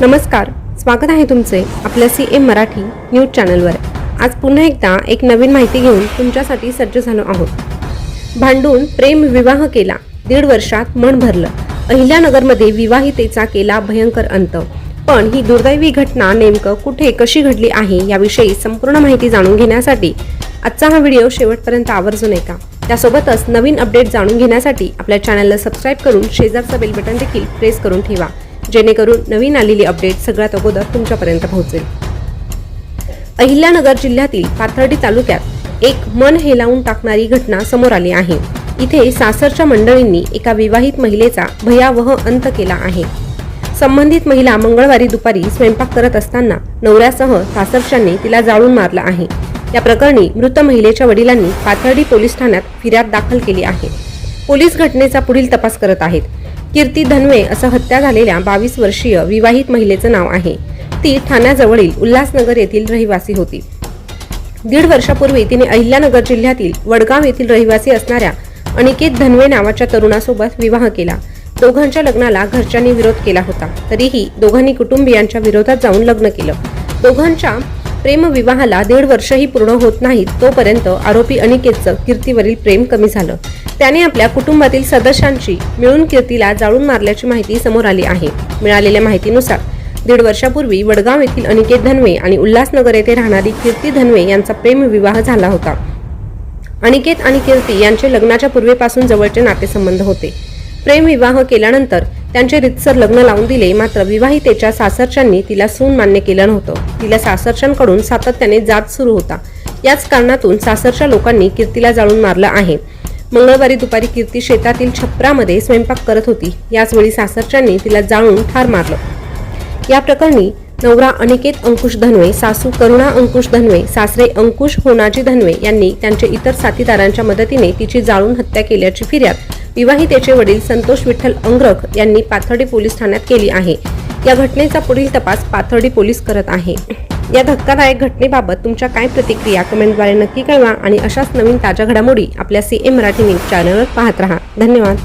नमस्कार स्वागत आहे तुमचे आपल्या सी एम मराठी न्यूज चॅनलवर. आज पुन्हा एकदा एक नवीन माहिती घेऊन तुमच्यासाठी सज्ज झालो आहोत. भांडून प्रेम विवाह केला दीड वर्षात मन भरलं. अहिल्यानगरमध्ये विवाहितेचा केला भयंकर अंत. पण ही दुर्दैवी घटना नेमकं कुठे कशी घडली आहे याविषयी संपूर्ण माहिती जाणून घेण्यासाठी आजचा हा व्हिडिओ शेवटपर्यंत आवर्जून ऐका. त्यासोबतच नवीन अपडेट जाणून घेण्यासाठी आपल्या चॅनलला सबस्क्राईब करून शेजारचं बेल बटन देखील प्रेस करून ठेवा. जेणेकरून नवीन आलेली अपडेट सगळ्यात अगोदर तुमच्यापर्यंत पोहोचेल. अहिल्यानगर जिल्ह्यातील पाथर्डी तालुक्यात एक मन हेलावून टाकणारी घटना समोर आली आहे. इथे सासरच्या मंडळींनी एका विवाहित महिलेचा भयावह अंत केला आहे. संबंधित महिला मंगळवारी दुपारी स्वयंपाक करत असताना नवऱ्यासह सासरच्यांनी तिला जाळून मारलं आहे. या प्रकरणी मृत महिलेच्या वडिलांनी पाथर्डी पोलीस ठाण्यात फिर्याद दाखल केली आहे. पोलीस घटनेचा पुढील तपास करत आहेत. कीर्ती धनवे असं हत्या झालेल्या बावीस वर्षीय विवाहित महिलेचं नाव आहे. ती ठाण्याजवळील उल्हासनगर येथील रहिवासी होती. दीड वर्षापूर्वी तिने अहिल्यानगर जिल्ह्यातील वडगाव येथील रहिवासी असणाऱ्या अनिकेत धनवे नावाच्या तरुणासोबत विवाह केला. दोघांच्या लग्नाला घरच्यांनी विरोध केला होता. तरीही दोघांनी कुटुंबियांच्या विरोधात जाऊन लग्न केलं. दोघांच्या प्रेमविवाहाला दीड वर्षही पूर्ण होत नाहीत तोपर्यंत आरोपी अनिकेतचं कीर्तीवरील प्रेम कमी झालं. त्याने आपल्या कुटुंबातील सदस्यांची मिळून कीर्तीला जाळून मारल्याची माहिती समोर आली आहे. मिळालेल्या माहितीनुसार दीड वर्षापूर्वी वडगाव येथील अनिकेत धनवे आणि उल्हासनगर येथे राहणारी कीर्ती धनवे यांचा प्रेमविवाह झाला होता. अनिकेत आणि कीर्ती यांचे लग्नाच्या पूर्वीपासून जवळचे नातेसंबंध होते. प्रेमविवाह केल्यानंतर त्यांचे रितसर लग्न लावून दिले मात्र विवाहितेच्या सासरच्यांनी तिला सून मान्य केलं नव्हतं. तिला सासरच्यांकडून सातत्याने जात सुरू होता. याच कारणातून सासरच्या लोकांनी कीर्तीला जाळून मारलं आहे. मंगळवारी दुपारी कीर्ती शेतातील छप्रामध्ये स्वयंपाक करत होती. याचवेळी सासरच्यांनी तिला जाळून ठार मारलं. या प्रकरणी नवरा अनिकेत अंकुश धनवे सासू करुणा अंकुश धनवे सासरे अंकुश होनाजी धनवे यांनी त्यांचे इतर साथीदारांच्या मदतीने तिची जाळून हत्या केल्याची फिर्याद विवाहितेचे वडील संतोष विठ्ठल अंग्रख यांनी पाथर्डी पोलीस ठाण्यात केली आहे. या घटनेचा पुढील तपास पाथर्डी पोलीस करत आहे. या धक्कादायक घटनेबाबत तुमच्या काय प्रतिक्रिया? कमेंटद्वारे नक्की कळवा आणि अशाच नवीन ताज्या घडामोडी आपल्या सी एम मराठी न्यूज चॅनलवर पाहत राहा. धन्यवाद.